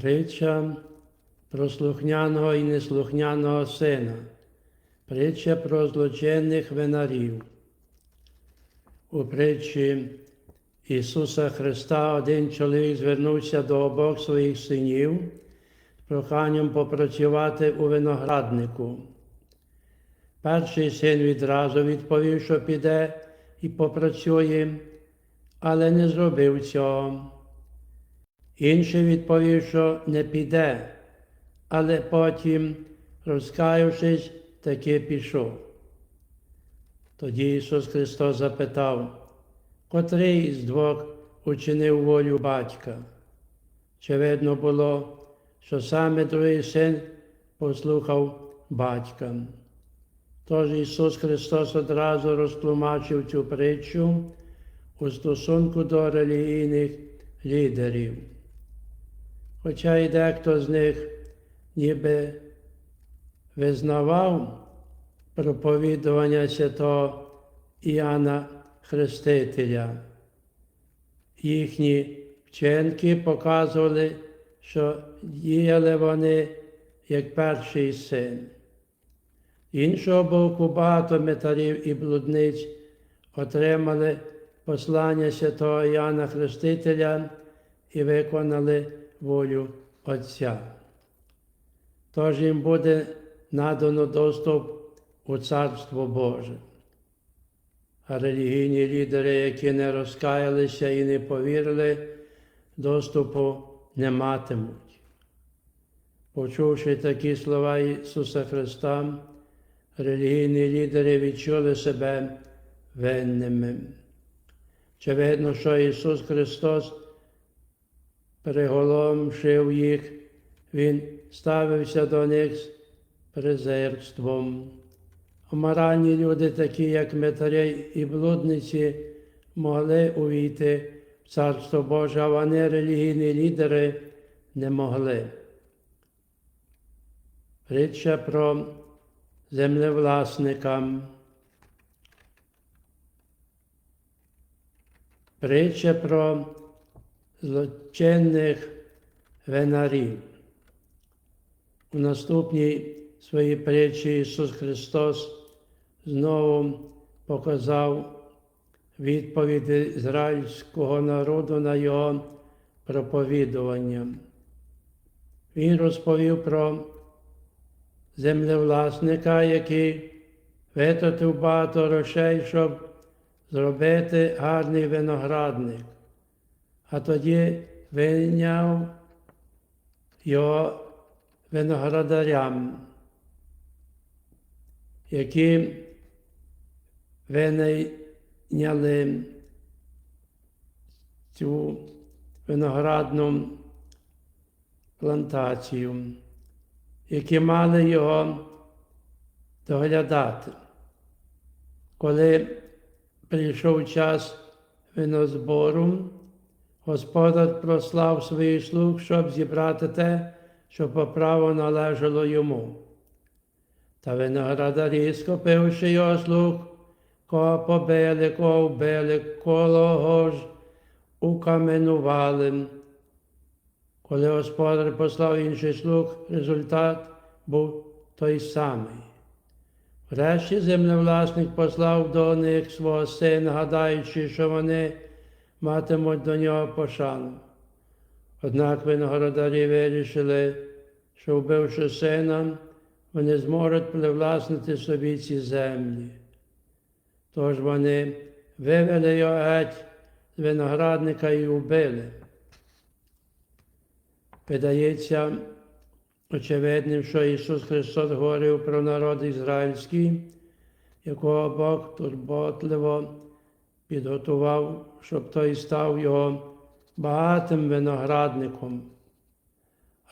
Притча про слухняного і неслухняного сина, притча про злочинних винарів. У притчі Ісуса Христа один чоловік звернувся до обох своїх синів з проханням попрацювати у винограднику. Перший син відразу відповів, що піде і попрацює, але не зробив цього. Інший відповів, що не піде, але потім, розкаявшись, таки пішов. Тоді Ісус Христос запитав, котрий з двох учинив волю батька. Чи видно було, що саме другий син послухав батька. Тож Ісус Христос одразу розтлумачив цю притчу у стосунку до релігійних лідерів. Хоча й дехто з них ніби визнавав проповідування святого Іоанна Хрестителя. Їхні вчинки показували, що діяли вони як перший син. Іншого боку, багато метарів і блудниць отримали послання святого Іоанна Хрестителя і виконали волю Отця. Тож їм буде надано доступ у Царство Боже. А релігійні лідери, які не розкаялися і не повірили, доступу не матимуть. Почувши такі слова Ісуса Христа, релігійні лідери відчули себе винними. Очевидно, що Ісус Христос приголомшив їх, Він ставився до них з презирством. Моральні люди, такі як метарі і блудниці, могли увійти в Царство Боже, а вони, релігійні лідери, не могли. Притча про землевласника. Притча про злочинних винарів. У наступній своїй притчі Ісус Христос знову показав відповіді ізраїльського народу на його проповідування. Він розповів про землевласника, який витратив багато грошей, щоб зробити гарний виноградник, а тоді виняв його виноградарям, які винайняли цю виноградну плантацію, які мали його доглядати. Коли прийшов час винозбору, Господар прослав своїх слуг, щоб зібрати те, що по праву належало йому. Та виноградарі, схопивши його слуг, кого побили, кого вбили, колого ж укаменували. Коли Господар послав інший слуг, результат був той самий. Врешті землевласник послав до них свого сина, гадаючи, що вони матимуть до нього пошану. Однак виноградарі вирішили, що вбивши сина, вони зможуть привласнити собі ці землі. Тож вони вивели його геть з виноградника і вбили. Видається очевидним, що Ісус Христос говорив про народ ізраїльський, якого Бог турботливо підготував, щоб той став його багатим виноградником,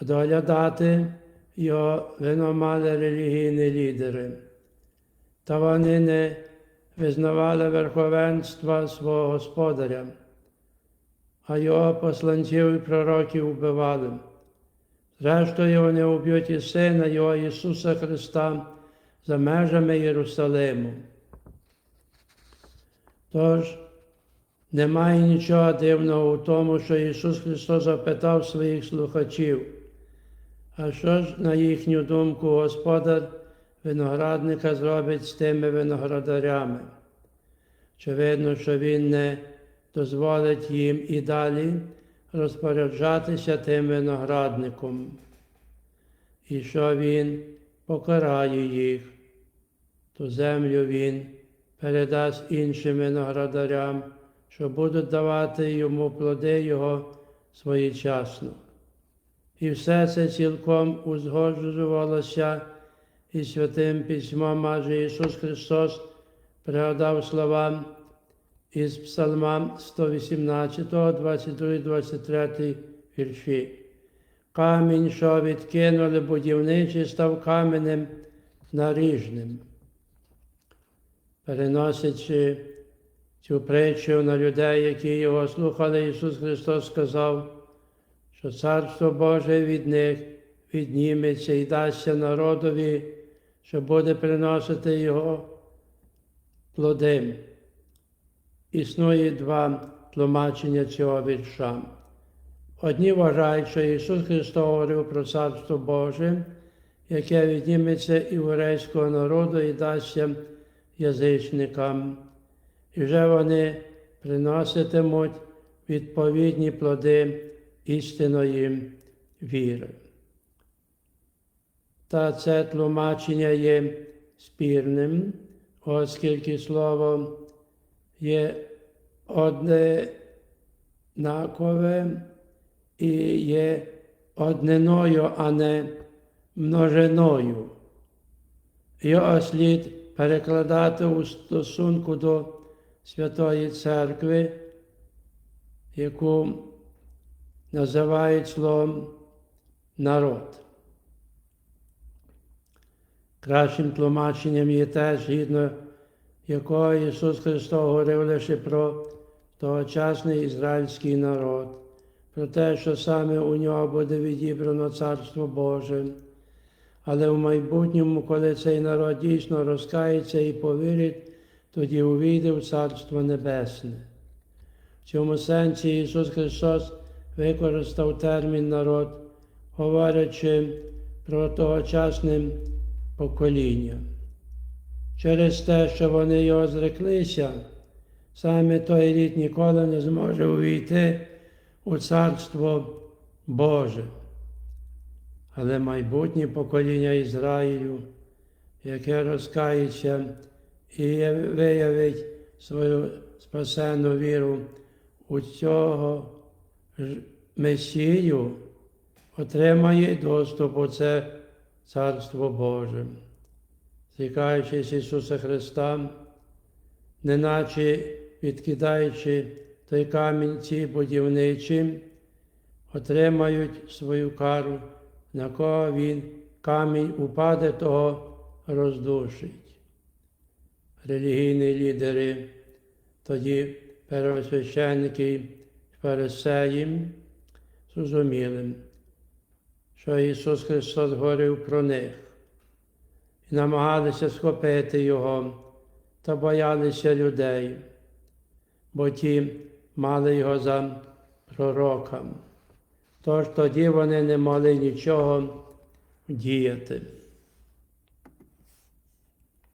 а доглядати його виномали релігійні лідери. Та вони не визнавали верховенства свого Господаря, а його посланців і пророків вбивали. Зрештою, вони уб'ють і Сина Його Ісуса Христа за межами Єрусалиму. Тож Немає нічого дивного у тому, що Ісус Христос запитав своїх слухачів, а що ж, на їхню думку, Господар виноградника зробить з тими виноградарями? Очевидно, що Він не дозволить їм і далі розпоряджатися тим виноградником, і що Він покарає їх, ту землю Він передасть іншим виноградарям, що будуть давати йому плоди Його своєчасно. І все це цілком узгоджувалося і святим письмом, адже Ісус Христос пригадав слова із Псалма 118, 22, 23 вірші. Камінь, що відкинули будівничі, став каменем наріжним. Переносячи цю притчу на людей, які його слухали, Ісус Христос сказав, що Царство Боже від них відніметься і дасться народові, що буде приносити Його плоди. Існує два тлумачення цього вірша. Одні вважають, що Ісус Христос говорив про Царство Боже, яке відніметься єврейського народу і дасться язичникам, і вже вони приноситимуть відповідні плоди істинної віри. Та це тлумачення є спірним, оскільки слово є однакове і є одниною, а не множиною. Його слід перекладати у стосунку до Святої Церкви, яку називають словом народ. Кращим тлумаченням є те, згідно якого Ісус Христос говорив лише про тогочасний ізраїльський народ, про те, що саме у нього буде відібрано Царство Боже. Але в майбутньому, коли цей народ дійсно розкається і повірить, тоді увійде в Царство Небесне. В цьому сенсі Ісус Христос використав термін народ, говорячи про тогочасне покоління. Через те, що вони його зреклися, саме той рід ніколи не зможе увійти у Царство Боже. Але майбутнє покоління Ізраїлю, яке розкається і виявить свою спасенну віру у цього Месію, отримає доступ у це Царство Боже. Зрікаючись Ісуса Христа, неначе відкидаючи той камінь ці будівничі, отримають свою кару, на кого він камінь упаде, того роздушить. Релігійні лідери, тоді первосвященники фарисеї зрозуміли, що Ісус Христос говорив про них і намагалися схопити Його та боялися людей, бо ті мали його за пророка. Тож тоді вони не могли нічого діяти.